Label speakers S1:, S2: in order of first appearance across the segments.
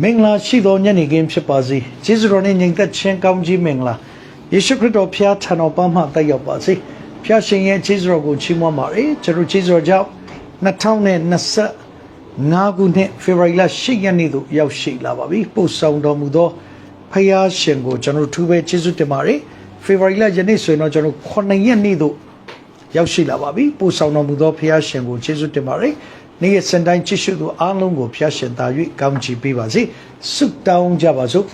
S1: မင်္ဂလာရှိသောညနေခင်းဖြစ်ပါစေကျေးဇူးတော်နဲ့ညီသက်ချင်းကောင်းကြီးမင်္ဂလာယေရှုခရစ်တော်ဖျားထံတော်ပန်းမှတက်ရောက်ပါစေဖျားရှင်ရဲ့ကျေးဇူးတော်ကိုချီးမွမ်းပါရစေကျွန်တော်ကျေးဇူးတော်ကြောင့်2025ခုနှစ်ဖေဖော်ဝါရီလ10ရက်နေ့သို့ရောက်ရှိလာပါပြီပို့ဆောင်တော်မူသောဖျားရှင်ကိုကျွန်တော်ထူးပဲကျေးဇူးတင်ပါတယ်ဖေဖော်ဝါရီလယနေ့ဆိုရင်တော့ကျွန်တော်9ရက်နေ့သို့ရောက်ရှိလာပါပြီပို့ဆောင်တော်မူသောဖခင်ရှင်ကိုကျေးဇူးတင်ပါတယ် နေ့ရက်စံတိုင်းကြည့်ရှုသူအားလုံးကိုဖခင်ရှင်သာ၍ကောင်းချီးပေးပါစေဆုတောင်းကြပါစို့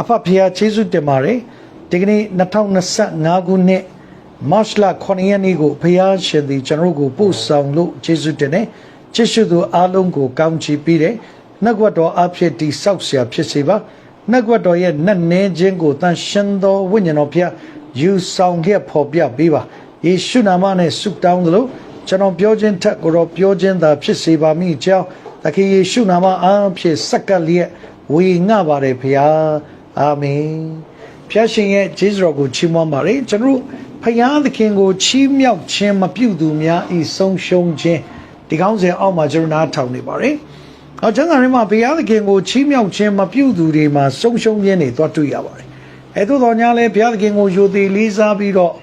S1: အဖဖခင်ကျေးဇူးတင်ပါတယ်ဒီကနေ့2025ခုနှစ်မတ်လ9ရက်နေ့ကိုဖခင်ရှင်သည်ကျွန်တော်တို့ကိုပို့ဆောင်လို့ကျေးဇူးတင်တယ်ကြည့်ရှုသူအားလုံးကိုကောင်းချီးပေးတယ်နှုတ်ကပတ်တော်အဖြစ်တိဆောက်เสียဖြစ်စေပါနှုတ်ကပတ်တော်ရဲ့နတ်နေခြင်းကိုတန်ရှင်သောဝိညာဉ်တော်ဖခင်ယူဆောင်ခဲ့ဖော်ပြပေးပါ ယေရှုနာမနဲ့ဆုတောင်းသလို ကျွန်တော်ပြောခြင်းထက်ကိုတော့ပြောခြင်းသာဖြစ်စေပါမိကြောင်းသခင်ယေရှုနာမအားဖြင့်စက္ကပ်လျက်ဝေငှပါတယ်ဖရာအာမင်ဖျားရှင်ရဲ့ဂျေဇုတော်ကိုချီးမွမ်းပါတယ်ကျွန်တော်တို့ဖရာသခင်ကိုချီးမြှောက်ခြင်းမပြုသူများဤဆုံးရှုံးခြင်းဒီကောင်းစဉ်အောက်မှာကျွန်တော်နားထောင်နေပါတယ်။အော်ကျမ်းစာထဲမှာဘုရားသခင်ကိုချီးမြှောက်ခြင်းမပြုသူတွေမှာဆုံးရှုံးခြင်းတွေသွားတွေ့ရပါတယ်။အဲသို့တော်ညာလဲဘုရားသခင်ကိုယိုသေးလေးစားပြီးတော့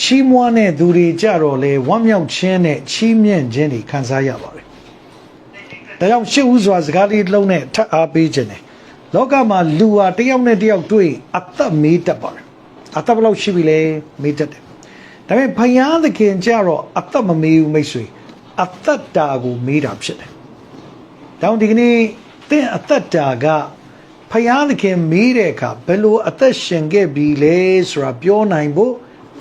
S1: ချီးမွမ်းတဲ့သူတွေကြတော့လေဝမ်းမြောက်ခြင်းနဲ့ချီးမြှင့်ခြင်းတွေခံစားရပါတယ်။ဒါကြောင့်ရှေ့ဦးစွာစကားလေးတစ်လုံးနဲ့ထပ်အားပေးခြင်းတယ်။လောကမှာလူဟာတစ်ယောက်နဲ့တစ်ယောက်တွေ့အသက်မေးတတ်ပါတယ်။အသက်ဘယ်လောက်ရှိပြီလဲမေးတတ်တယ်။ဒါပေမဲ့ဖယားသခင်ကြတော့အသက်မမေးဘူးမိတ်ဆွေ။အသက်တာကိုမေးတာဖြစ်တယ်။တောင်းဒီကနေ့တင့်အသက်တာကဖယားသခင်မေးတဲ့အခါဘယ်လိုအသက်ရှင်ခဲ့ပြီလဲဆိုတာပြောနိုင်ဖို့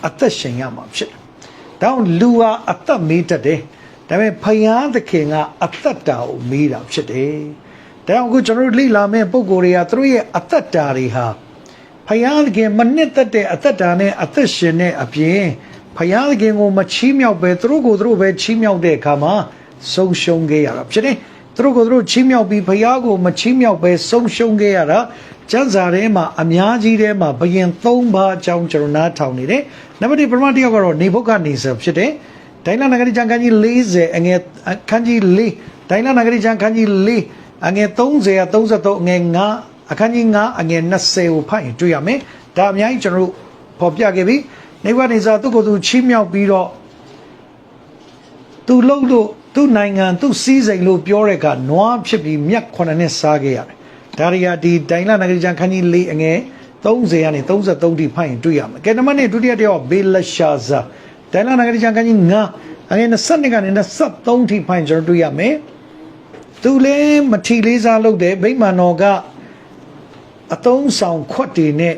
S1: အသက်ရှင်ရမှာဖြစ်တယ်။ဒါကြောင့်လူဟာအသက်မေးတတ်တယ်။ဒါပေမဲ့ဖယားသခင်ကအသက်တာကိုမေးတာဖြစ်တယ်။ဒါကြောင့်အခုကျွန်တော်တို့လေ့လာမယ့်ပုံကိုယ်တွေကသူတို့ရဲ့အသက်တာတွေဟာဖယားသခင်မနစ်သက်တဲ့အသက်တာနဲ့အသက်ရှင်တဲ့အပြင်ဖယားသခင်ကိုမချီးမြှောက်ပဲသူတို့ကိုသူတို့ပဲချီးမြှောက်တဲ့အခါမှာဆုံးရှုံးခဲ့ရတာဖြစ်တယ်။သူတို့ကိုသူတို့ချီးမြှောက်ပြီးဖယားကိုမချီးမြှောက်ပဲဆုံးရှုံးခဲ့ရတာ ကျမ်းစာထဲမှာအများကြီးထဲမှာဘယင်၃ပါးအကြောင်းကျွန်တော်နားထောင်နေတယ်။နံပါတ်1ပထမတစ်ယောက်ကတော့နေဘုခနေဆာဖြစ်တယ်။ဒိုင်လာနဂရီကျမ်းခန်းကြီး40အငယ်ခန်းကြီး4ဒိုင်လာနဂရီကျမ်းခန်းကြီး4အငယ်30အ33အငယ်9အခန်းကြီး9အငယ်20ကိုဖတ်ရင်တွေ့ရမယ်။ဒါအများကြီးကျွန်တော်တို့ဖော်ပြခဲ့ပြီ။နေဘုခနေဆာသူ့ကိုယ်သူချီးမြှောက်ပြီးတော့သူလှုပ်လို့သူ့နိုင်ငံသူ့စည်းစိမ်လို့ပြောတဲ့ကနွားဖြစ်ပြီးမြတ်ခုနှစ်နှစ်စားခဲ့ရတယ်။ ဒါတွေကဒီတိုင်လာနဂရီကျန်ခန်းကြီး၄အငယ်30ကနေ33ထိဖတ်ရင်တွေ့ရမယ်။ကဲနံပါတ်1ဒုတိယတစ်ယောက်ဘေလရှာဇာတိုင်လာနဂရီကျန်ခန်းကြီး9အငယ်22ကနေ23ထိဖတ်ရင်ကျွန်တော်တွေ့ရမယ်။သူလည်းမထီလေးစားလုပ်တယ်ဗိမာန်တော်ကအတုံးဆောင်ခွက်တွေနဲ့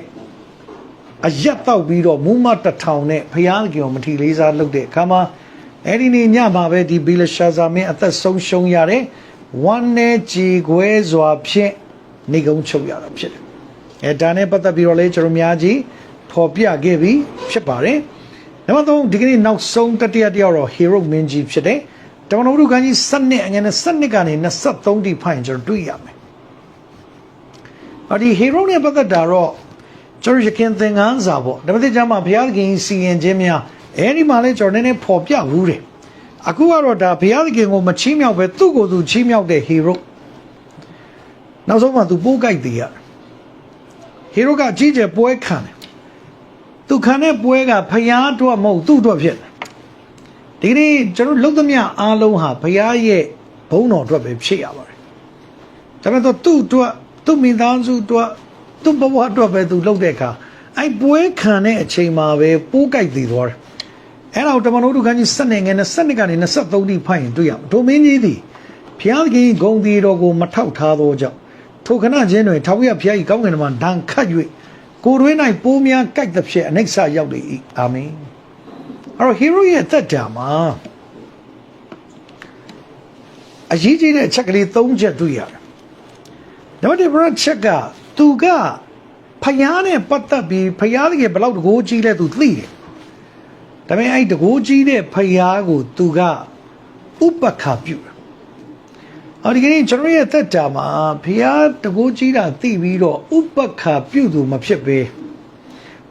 S1: အရက်တော့ပြီးတော့မူးမတထောင်နဲ့ဖျားကြောင်မထီလေးစားလုပ်တဲ့အခါမှာအဲ့ဒီနေ့ညမှာပဲဒီဘီလရှာဇာမင်းအသက်ဆုံးရှုံးရတယ်ဝမ်းနဲ့ကြည်ခွဲစွာဖြင့် နေကုန်းချုပ်ရတာဖြစ်တယ်အဲဒါနဲ့ပတ်သက်ပြီးတော့လေကျွန်တော်များကြီးဖော်ပြခဲ့ပြီးဖြစ်ပါတယ်နံပါတ်3ဒီကနေ့နောက်ဆုံးတတိယတစ်ယောက်တော့ hero မင်းကြီးဖြစ်တယ်တမန်တော်တို့ကကြီး7နှစ်အငယ်နဲ့7နှစ်ကနေ23တိဖိုင်ကျွန်တော်တွေ့ရမယ်အော်ဒီ hero နဲ့ပတ်သက်တာတော့ကျွန်တော်ရခင်သင်္ကန်းစာပေါ့ဒါပေမဲ့ကျမ်းမှာဘုရားသခင်စီရင်ခြင်းများအဲဒီမှာလဲကျွန်တော်နည်းနည်းဖော်ပြဘူးတယ်အခုကတော့ဒါဘုရားသခင်ကိုမချီးမြှောက်ပဲသူ့ကိုယ်သူချီးမြှောက်တဲ့ hero နောက်ဆုံးမှသူပိုးကြိုက်သေးရတယ် hero ကကြီးကျယ်ပွဲခံတယ်သူခံတဲ့ပွဲကဖျားအတွက်မဟုတ်သူ့အတွက်ဖြစ်တယ်ဒီကနေ့ကျွန်တော်လုံသမျှအားလုံးဟာဖျားရဲ့ဘုန်းတော်အတွက်ပဲဖြစ်ရပါတယ်ဒါပေမဲ့သူ့အတွက်သူ့မိသားစုအတွက်သူ့ဘဝအတွက်ပဲသူလုပ်တဲ့အခါအဲ့ပွဲခံတဲ့အချိန်မှာပဲပိုးကြိုက်သေးသွားတယ်အဲ့တော့တမန်တော်တို့ကကြီး7ငယ်နဲ့7ကနေ23တိဖိုင်ရင်တွေ့ရမယ်ဒိုမင်းကြီးသည်ဘုရားသခင်ဂုံတီတော်ကိုမထောက်ထားသောကြောင့် ထိုခဏချင်းတွင်ထာဝရဘုရား၏ကောင်းကင်မှာဒဏ်ခတ်၍ကိုယ်တွင်း၌ပိုးများကြိုက်သဖြင့်အနိစ္စရောက်လေ၏အာမင်အဲ့တော့ hero ရဲ့သက်တာမှာအရေးကြီးတဲ့အချက်ကလေး၃ချက်တွေ့ရတယ်နံပါတ်1ဘရချက်ကသူကဖယားနဲ့ပတ်သက်ပြီးဖယားတကယ်ဘယ်လောက်တကိုးကြီးလဲသူသိတယ်ဒါပေမဲ့အဲ့တကိုးကြီးတဲ့ဖယားကိုသူကဥပက္ခပြုတယ် အော်ဒီကနေ့ကျွန်တော်ရဲ့သက်တာမှာဖယားတကိုးကြီးတာသိပြီးတော့ဥပက္ခပြုသူမဖြစ်ပဲ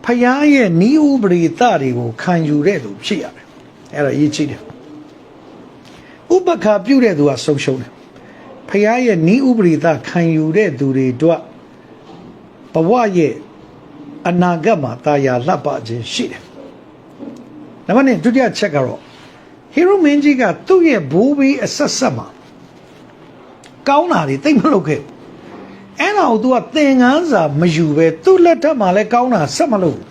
S1: ဖယားရဲ့ဤဥပရိသတွေကိုခံယူတဲ့သူဖြစ်ရတယ်အဲ့ဒါအရေးကြီးတယ်ဥပက္ခပြုတဲ့သူကဆုံးရှုံးတယ်ဖះရဲ့ဤဥပရိသခံယူတဲ့သူတွေအတွက်ဘဝရဲ့အနာဂတ်မှာတာယာလှပခြင်းရှိတယ်။နံပါတ်1ဒုတိယချက်ကတော့ဟီရိုမင်းကြီးကသူ့ရဲ့ဘိုးဘေးအဆက်ဆက်မှာ ကောင်းတာတွေတိတ်မလုပ်ခဲ့ဘူး။အဲ့ဒါကို तू ကသင်ငန်းစာမယူပဲသူ့လက်ထက်မှာလည်းကောင်းတာဆက်မလုပ်ဘူး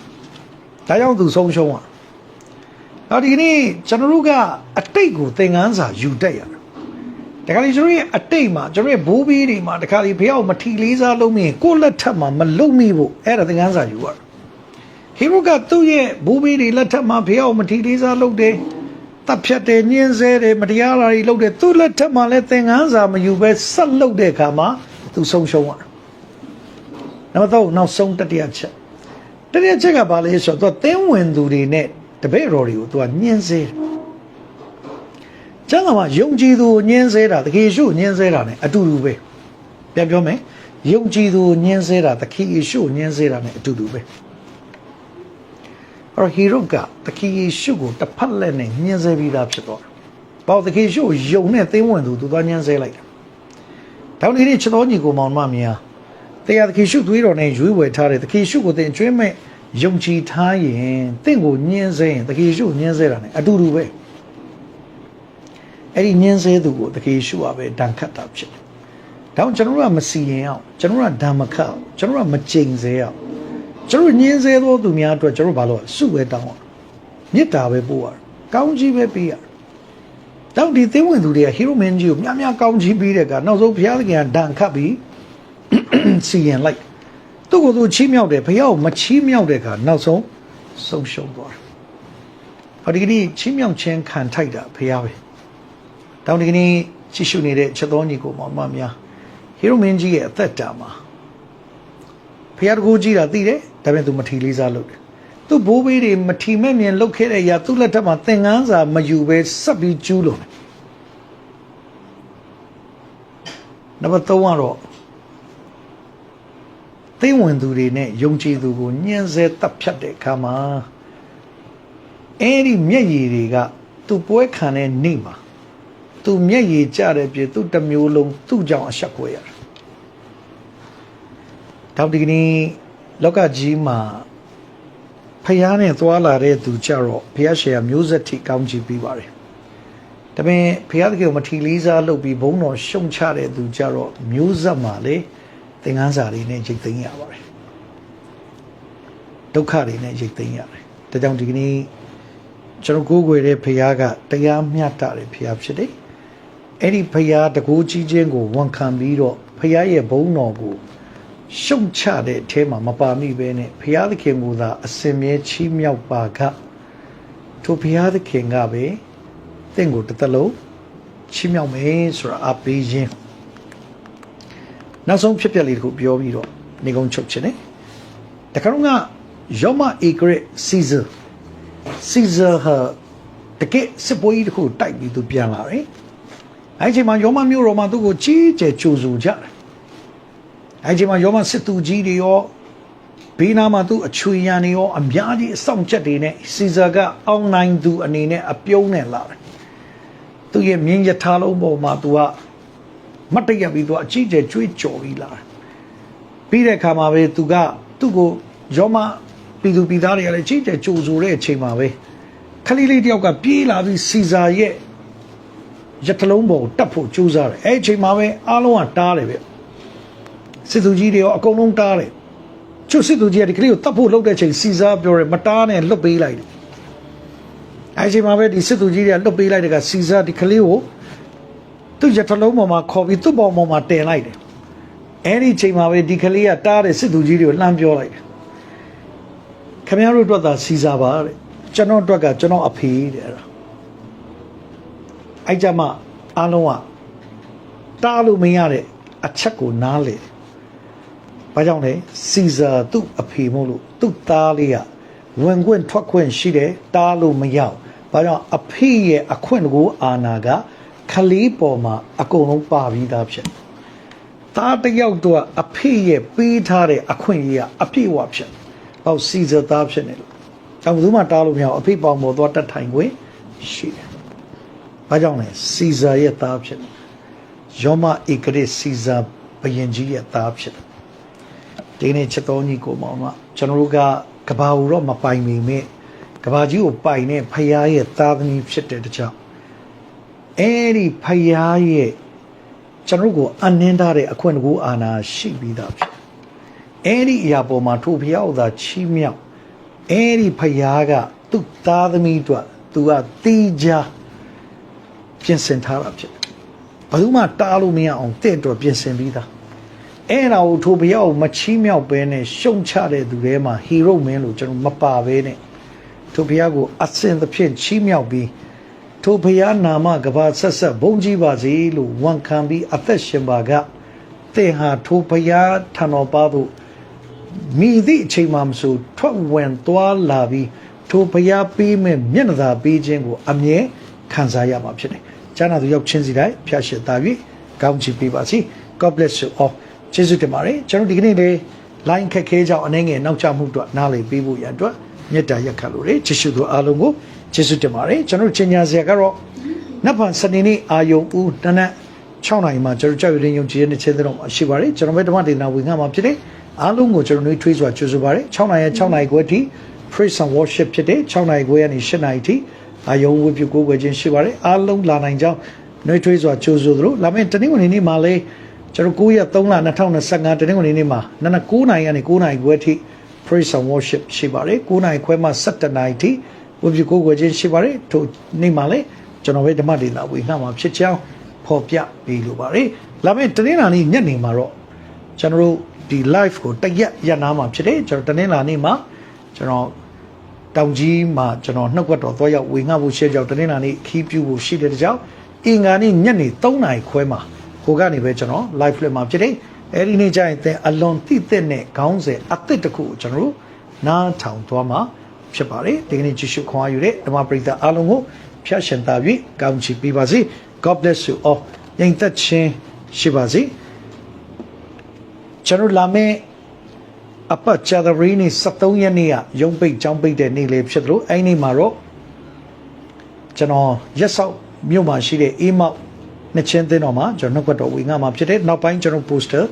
S1: ။ဒါကြောင့် तू ဆုံးရှုံးသွား။နောက်ဒီကနေ့ကျွန်တော်တို့ကအတိတ်ကိုသင်ငန်းစာယူတတ်ရတယ်တခါလေကျွန်တော်ရဲ့အတိတ်မှာကျွန်တော်ရဲ့ဘိုးဘေးတွေမှာတခါလေဖះကိုမထီလေးစားလုံးမင်းကိုယ့်လက်ထက်မှာမလုံမိဖို့အဲ့ဒါသင်ခန်းစာယူရတာဟီရိုကသူ့ရဲ့ဘိုးဘေးတွေလက်ထက်မှာဖះကိုမထီလေးစားလုပ်တယ် တပ်ဖြတ်တယ်ညှင်းဆဲတယ်မတရားတာတွေလုပ်တယ်သူ့လက်ထက်မှာလည်းသင်ခန်းစာမယူပဲဆက်လုပ်တဲ့အခါမှာသူဆုံးရှုံးရတယ်နံပါတ်3နောက်ဆုံးတတိယချက်တတိယချက်ကဘာလဲဆိုတော့သူကသင်းဝင်သူတွေနဲ့တပည့်တော်တွေကိုသူကညှင်းဆဲတယ်ကျမ်းစာမှာယုံကြည်သူကိုညှင်းဆဲတာတကယ်ရှုညှင်းဆဲတာ ਨੇ အတူတူပဲပြန်ပြောမယ်ယုံကြည်သူကိုညှင်းဆဲတာတကယ်ရှုညှင်းဆဲတာ ਨੇ အတူတူပဲ အဲ့တော့ဟီရိုကတကယ်ရှုကိုတစ်ဖက်လက်နဲ့ညှင်းဆဲပြီးသားဖြစ်သွားတယ်။ဘာလို့တကယ်ရှုကိုယုံနဲ့သိမ်းဝင်သူသူသွားညှင်းဆဲလိုက်တာ။တောင်းဒီနေ့ချက်တော်ညီကိုမောင်မများတရားတကယ်ရှုသွေးတော်နဲ့ရွေးဝယ်ထားတဲ့တကယ်ရှုကိုတင်ကျွေးမဲ့ယုံကြည်ထားရင်တင့်ကိုညှင်းဆဲရင်တကယ်ရှုညှင်းဆဲတာ ਨੇ အတူတူပဲ။အဲ့ဒီညင်းဆဲသူကိုတကယ်ရှုရပဲဒဏ်ခတ်တာဖြစ်တယ်။ဒါကြောင့်ကျွန်တော်တို့ကမစီရင်အောင်ကျွန်တော်တို့ကဓမ္မခတ်အောင်ကျွန်တော်တို့ကမကြိမ်ဆဲအောင် ကျွန်တော်တို့ညင်းဆဲသောသူများအတွက်ကျွန်တော်တို့ဘာလို့စုပဲတောင်းအောင်မေတ္တာပဲပို့ရတယ်။ကောင်းကြီးပဲပေးရတယ်။တောင်းဒီသင်းဝင်သူတွေကဟီရိုမင်းကြီးကိုများများကောင်းကြီးပေးတဲ့ကနောက်ဆုံးဘုရားသခင်ကဒဏ်ခတ်ပြီးစီရင်လိုက်သူ့ကိုယ်သူချီးမြှောက်တယ်ဘုရားကိုမချီးမြှောက်တဲ့အခါနောက်ဆုံးဆုံးရှုံးသွားတယ်။ဟောဒီကနေ့ချီးမြှောက်ခြင်းခံထိုက်တာဘုရားပဲ။တောင်းဒီကနေ့ကြည့်ရှုနေတဲ့ချက်တော်ညီကိုမောင်မများဟီရိုမင်းကြီးရဲ့အသက်တာမှာဖျားတကူကြီးတာသိတယ် ဒါပေမဲ့ तू မထီလေးစားလုပ်တယ်သူဘိုးဘေးတွေမထီမဲ့မြင်လုပ်ခဲ့တဲ့အရာသူ့လက်ထက်မှာသင်ငန်းစာမယူပဲဆက်ပြီးကျူးလို့နံပါတ်3ကတော့သိဝင်သူတွေနဲ့ယုံကြည်သူကိုညှင်းဆဲတပ်ဖြတ်တဲ့အခါမှာအဲ့ဒီမျက်ရည်တွေကသူ့ပွဲခံတဲ့နေ့မှာသူမျက်ရည်ကျတဲ့ပြည့်သူ့တစ်မျိုးလုံးသူ့ကြောင့်အဆက်ကွဲရတယ်။တောက်ဒီကနေ့ လောကကြီးမှာဖျားနဲ့သွားလာတဲ့သူကြတော့ဖျားရှယ်မျိုးဆက်ထိကောင်းကြည့်ပြီးပါတယ်။ဒါပေမဲ့ဖျားတကယ်မထီလေးစားလုပ်ပြီးဘုံတော်ရှုံချတဲ့သူကြတော့မျိုးဆက်မှာလေသင်္ကန်းစာတွေနဲ့ရိတ်သိမ်းရပါတယ်။ဒုက္ခတွေနဲ့ရိတ်သိမ်းရတယ်။ဒါကြောင့်ဒီကနေ့ကျွန်တော်ကိုးကွယ်တဲ့ဖခင်ကတရားမျှတတဲ့ဖခင်ဖြစ်တယ်။အဲ့ဒီဖရာတကူကြီးချင်းကိုဝန်ခံပြီးတော့ဖရာရဲ့ဘုန်းတော်ကို ရှုံချတဲ့အထဲမှာမပါမိပဲနဲ့ဖရာသခင်ကသာအစင်မြဲချီးမြှောက်ပါကထိုဖရာသခင်ကပဲတင့်ကိုတစ်သက်လုံးချီးမြှောက်မယ်ဆိုတာအပေးခြင်းနောက်ဆုံးဖြစ်ပျက်လေးတခုပြောပြီးတော့နေကုန်းချုပ်ခြင်း ਨੇ တခါတော့ကယောမအေဂရစ်စီဇာစီဇာဟာတကယ်စစ်ပွဲကြီးတခုတိုက်ပြီးသူပြန်လာတယ်အဲ့ဒီမှာယောမမျိုးတော်မှာသူ့ကိုကြီးကျယ်ကြိုဆိုကြတယ် အဲ့ဒီမှာယောမစစ်သူကြီးတွေရောဘေးနားမှာသူ့အချွေရန်တွေရောအများကြီးအဆောင်ချက်တွေနဲ့စီဇာကအောင်းနိုင်သူအနေနဲ့အပြုံးနဲ့လာတယ်သူ့ရဲ့မြင်းရထားလုံးပေါ်မှာသူကမတ်တရပြီးသူအကြီးကျယ်ကြွေးကြော်ပြီးလာတယ်ပြီးတဲ့အခါမှာပဲသူကသူ့ကိုယောမပြည်သူပြည်သားတွေကလည်းကြီးကျယ်ကြိုဆိုတဲ့အချိန်မှာပဲခလေးလေးတယောက်ကပြေးလာပြီးစီဇာရဲ့ရတလုံးပေါ်ကိုတတ်ဖို့ကြိုးစားတယ်အဲ့ဒီအချိန်မှာပဲအားလုံးကတားတယ်ဗျ စစ်သူကြီးတွေရောအကုန်လုံးတားတယ်ချွတ်စစ်သူကြီးကဒီကလေးကိုတတ်ဖို့လုပ်တဲ့အချိန်စီစားပြောတယ်မတားနဲ့လွတ်ပေးလိုက်တယ်အဲ့ဒီအချိန်မှာပဲဒီစစ်သူကြီးတွေကလွတ်ပေးလိုက်တဲ့ကစီစားဒီကလေးကိုသူ့ရတလုံးပေါ်မှာခေါ်ပြီးသူ့ပေါ်ပေါ်မှာတင်လိုက်တယ်အဲ့ဒီအချိန်မှာပဲဒီကလေးကတားတဲ့စစ်သူကြီးတွေကိုလှမ်းပြောလိုက်တယ်ခင်ဗျားတို့အတွက်သာစီစားပါတဲ့ကျွန်တော်အတွက်ကကျွန်တော်အဖေတဲ့အဲ့ဒါအဲ့ကြမှာအားလုံးကတားလို့မရတဲ့အချက်ကိုနားလေ ဘာကြောင့်လဲစီဇာသူ့အဖေမို့လို့သူ့သားလေးကဝင်ခွင့်ထွက်ခွင့်ရှိတယ်တားလို့မရဘူးဘာကြောင့်အဖေရဲ့အခွင့်ကိုအာနာကခလေးပေါ်မှာအကုန်လုံးပါပြီးသားဖြစ်သားတယောက်တော့အဖေရဲ့ပေးထားတဲ့အခွင့်အရေးကအပြည့်အဝဖြစ်ဟောစီဇာသားဖြစ်နေလို့အဲဘယ်သူမှတားလို့မရဘူးအဖေပေါင်ပေါ်သွားတတ်ထိုင်ခွင့်ရှိတယ်ဘာကြောင့်လဲစီဇာရဲ့သားဖြစ်တယ်ယောမဧကရစ်စီဇာဘယင်ကြီးရဲ့သားဖြစ်တယ် ဒီနေ့ချက်တော်ညီကိုမောင်မကျွန်တော်တို့ကကဘာဦးတော့မပိုင်မိမဲ့ကဘာကြီးကိုပိုင်တဲ့ဖယားရဲ့သားသမီးဖြစ်တဲ့တကြောင်အဲ့ဒီဖယားရဲ့ကျွန်တော်တို့ကိုအနှင်းထားတဲ့အခွင့်အကူအာဏာရှိပြီးသားဖြစ်အဲ့ဒီအရာပေါ်မှာထို့ဖယားဥသာချီးမြှောက်အဲ့ဒီဖယားကသူ့သားသမီးတို့သူကတီးကြပြင်ဆင်ထားတာဖြစ်တယ်ဘယ်သူမှတားလို့မရအောင်တင့်တော်ပြင်ဆင်ပြီးသား အဲ့ဒါကိုထိုဘုရားကိုမချီးမြှောက်ပဲနဲ့ရှုံချတဲ့သူတွေမှာဟီရိုမင်းလို့ကျွန်တော်မပါပဲနဲ့ထိုဘုရားကိုအစင်သဖြင့်ချီးမြှောက်ပြီးထိုဘုရားနာမကဘာဆက်ဆက်ဘုန်းကြီးပါစေလို့ဝန်ခံပြီးအသက်ရှင်ပါကသင်ဟာထိုဘုရားထံတော်ပါသို့မိသည့်အချိန်မှမဆိုထွက်ဝင်သွားလာပြီးထိုဘုရားပေးမဲ့မျက်နှာသာပေးခြင်းကိုအမြဲခံစားရမှာဖြစ်တယ်။ကျမ်းစာသူရောက်ချင်းစီတိုင်းဖျားရှည်သား၍ကောင်းချီးပေးပါစေ။ God bless you all ကျေးဇူးတင်ပါတယ်ကျွန်တော်ဒီကနေ့လေး line ခက်ခဲကြောင်းအနေငယ်နောက်ကျမှုအတွက်နားလည်ပေးဖို့ရန်အတွက်မေတ္တာရက်ခတ်လို့ရကျေးဇူးတော်အားလုံးကိုကျေးဇူးတင်ပါတယ်ကျွန်တော်ချင်းညာစရာကတော့နတ်ဖန်စနေနေ့အာယုံဦးတနက်6နိုင်မှာကျွန်တော်ကြောက်ရွံ့ယုံကြည်ရတဲ့ချင်းတော်ရှိပါတယ်ကျွန်တော်ဘက်ဓမ္မဒေသနာဝင်ငါမှာဖြစ်တယ်အားလုံးကိုကျွန်တော်နှွေးထွေးစွာကြိုဆိုပါတယ်6နိုင်ရ6နိုင်ခွဲထိ praise and worship ဖြစ်တယ်6နိုင်ခွဲကနေ8နိုင်ထိအာယုံဝိပုကိုးကွယ်ခြင်းရှိပါတယ်အားလုံးလာနိုင်ကြောင်းနှွေးထွေးစွာကြိုဆိုသလိုလာမယ့်တနင်္ဂနွေနေ့မှာလည်း ကျွန်တော်9ရက်3လ2025တနင်္ဂနွေနေ့မှာနန9နိုင်ကနေ9နိုင်ခွဲထိ praise and worship ရှိပါတယ်9နိုင်ခွဲမှ17နိုင်ထိဝိပုကိုးကွယ်ခြင်းရှိပါတယ်ထိုနေ့မှာလည်းကျွန်တော်ပဲဓမ္မဒေသနာဝေငှမှာဖြစ်ကြောင်းဖော်ပြပေးလိုပါတယ်လာမယ့်တနင်္လာနေ့ညနေမှာတော့ကျွန်တော်တို့ဒီ live ကိုတရက်ရက်နာမှာဖြစ်တယ်ကျွန်တော်တနင်္လာနေ့မှာကျွန်တော်တောင်ကြီးမှာကျွန်တော်နှုတ်ကပတ်တော်သွားရောက်ဝေငှဖို့ရှေ့ကြောင့်တနင်္လာနေ့ခီးပြူဖို့ရှိတဲ့ကြောင့်အင်္ဂါနေ့ညနေ3နာရီခွဲမှာ ဟိုကနေပဲကျွန်တော် live လွှင့်မှာဖြစ်တယ်အဲဒီနေ့ကျရင်တဲ့အလွန်တိသက်နဲ့ခေါင်းစဉ်အသစ်တစ်ခုကိုကျွန်တော်တို့နားထောင်သွားမှာဖြစ်ပါတယ်ဒီကနေ့ကြည့်ရှုခွန်အားယူတဲ့ဓမ္မပရိသတ်အားလုံးကိုဖျက်ရှင်သာ၍ကောင်းချီးပေးပါစေ God bless you all ရင်သက်ချင်းရှိပါစေကျွန်တော်လာမယ့်အပတ်ချာဒရီနေ့73ရက်နေ့ကရုံးပိတ်ចောင်းပိတ်တဲ့နေ့လေးဖြစ်သလိုအဲ့ဒီနေ့မှာတော့ကျွန်တော်ရက်ဆောက်မြို့မှာရှိတဲ့အေးမောက် နှစ်ချင်းသင်းတော်မှာကျွန်တော်နှုတ်ကပတ်တော်ဝေငါမှာဖြစ်တဲ့နောက်ပိုင်းကျွန်တော် poster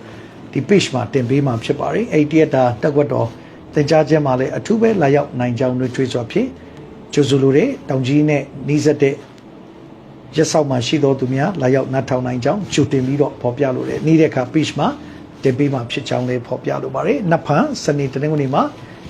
S1: ဒီ page မှာတင်ပေးမှာဖြစ်ပါတယ်အဲ့ဒီတရက်တာတက်ကွက်တော်သင်ကြားခြင်းမှာလည်းအထူးပဲလာရောက်နိုင်ကြောင်းတွေတွေ့စွာဖြင့်ကျိုးစုလိုတဲ့တောင်ကြီးနဲ့နှီးဆက်တဲ့ရက်ဆောက်မှာရှိတော်သူများလာရောက်နားထောင်နိုင်ကြောင်းကြိုတင်ပြီးတော့ဖော်ပြလိုတယ်နေ့တဲ့အခါ page မှာတင်ပေးမှာဖြစ်ကြောင်းလေးဖော်ပြလိုပါတယ်။နှစ်ဖန်စနေတနင်္ဂနွေမှာ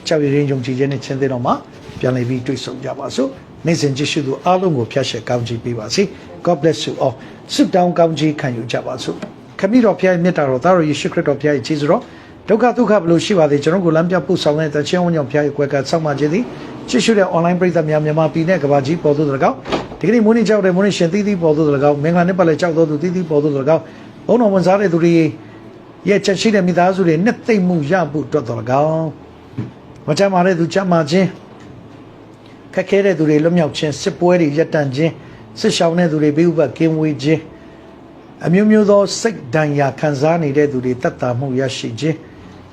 S1: ကြောက်ရရင်ယုံကြည်ခြင်းနဲ့ချင်းသေးတော်မှာပြန်လည်ပြီးတွေ့ဆုံကြပါစို့။နေ့စဉ်ကြည့်ရှုသူအားလုံးကိုဖျက်ရှက်ကောင်းချီးပေးပါစေ။ God bless you all. ဆုတောင်းကောင်းချီးခံယူကြပါစို့။ခမည်းတော်ဖျားမြတ်တာတော်သားတော်ယေရှုခရစ်တော်ဖျားရဲ့ခြေစွတော်ဒုက္ခဒုက္ခဘလို့ရှိပါသေးကျွန်တော်ကိုလမ်းပြပို့ဆောင်တဲ့တခြင်းဝညောင်ဖျားရဲ့ကွယ်ကဆောက်မှခြင်းသည်ကြည့်ရှုတဲ့ online ပရိသတ်များမြန်မာပြည်နဲ့ကမ္ဘာကြီးပေါ်သို့တကောက်ဒီကနေ့မိုးနေ့ကြောက်တဲ့မိုးနေ့ရှင်သီးသီးပေါ်သို့တကောက်မင်္ဂလာနေ့ပတ်လဲကြောက်တော်သူသီးသီးပေါ်သို့တကောက်ဘုန်းတော်ဝန်စားတဲ့သူတွေရဲ့ချက်ရှိတဲ့မိသားစုတွေနှစ်သိမ့်မှုရဖို့အတွက်တော်၎င်းမကြမ်းမာတဲ့သူကြမ်းမာခြင်းခက်ခဲတဲ့သူတွေလွတ်မြောက်ခြင်းစစ်ပွဲတွေရပ်တန့်ခြင်း စစ်ရှောင်တဲ့သူတွေဘေးဥပတ်ကင်းဝေးခြင်းအမျိုးမျိုးသောစိတ်ဒဏ်ရာခံစားနေတဲ့သူတွေတတ်တာမှုရရှိခြင်း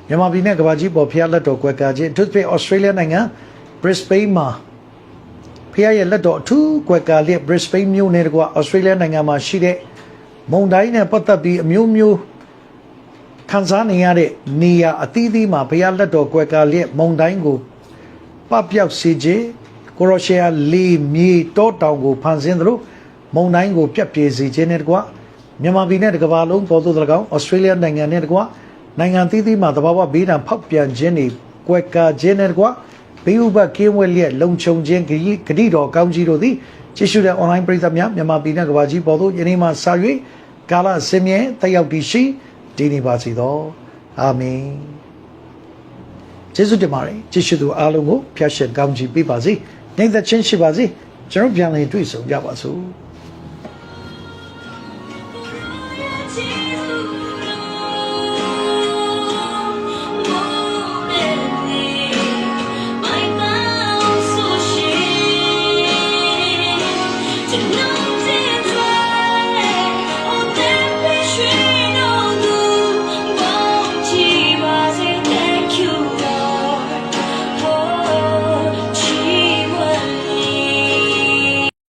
S1: မြန်မာပြည်နဲ့ကမ္ဘာကြီးပေါ်ဖျားလက်တော်ကွယ်ကာခြင်းအထူးသဖြင့်ဩစတြေးလျနိုင်ငံ Brisbane မှာဖျားရဲ့လက်တော်အထူးကွယ်ကာလျက် Brisbane မြို့နယ်တကွာဩစတြေးလျနိုင်ငံမှာရှိတဲ့မုန်တိုင်းနဲ့ပတ်သက်ပြီးအမျိုးမျိုးခံစားနေရတဲ့နေရာအသီးသီးမှာဘုရားလက်တော်ကွယ်ကာလျက်မုံတိုင်းကိုပပျောက်စေခြင်း ကိုရိုရှီယာလီမြေတောတောင်ကိုဖန်ဆင်းသလိုမုံတိုင်းကိုပြတ်ပြေစေခြင်းနဲ့တကွမြန်မာပြည်နဲ့တကမ္ဘာလုံးပေါ်သို့၎င်းဩစတြေးလျနိုင်ငံနဲ့တကွနိုင်ငံသီးသီးမှာတဘာဝဘေးဒဏ်ဖောက်ပြန်ခြင်းတွေကွယ်ကာခြင်းနဲ့တကွဘေးဥပတ်ကင်းဝဲလျက်လုံခြုံခြင်းဂရိဂရိတော်ကောင်းကြီးတို့သည်ကြည့်ရှုတဲ့ online ပရိသတ်များမြန်မာပြည်နဲ့ကမ္ဘာကြီးပေါ်သို့ယနေ့မှစ၍ကာလစင်မြဲတက်ရောက်တည်ရှိတည်နေပါစေသောအာမင်ကျေးဇူးတင်ပါတယ်ကြည့်ရှုသူအားလုံးကိုဖျားရှင်ကောင်းချီးပေးပါစေ နိုင်သက်ချင်းရှိပါစေကျွန်တော်ပြန်လည်တွေ့ဆုံကြပါစို့
S2: Jesus,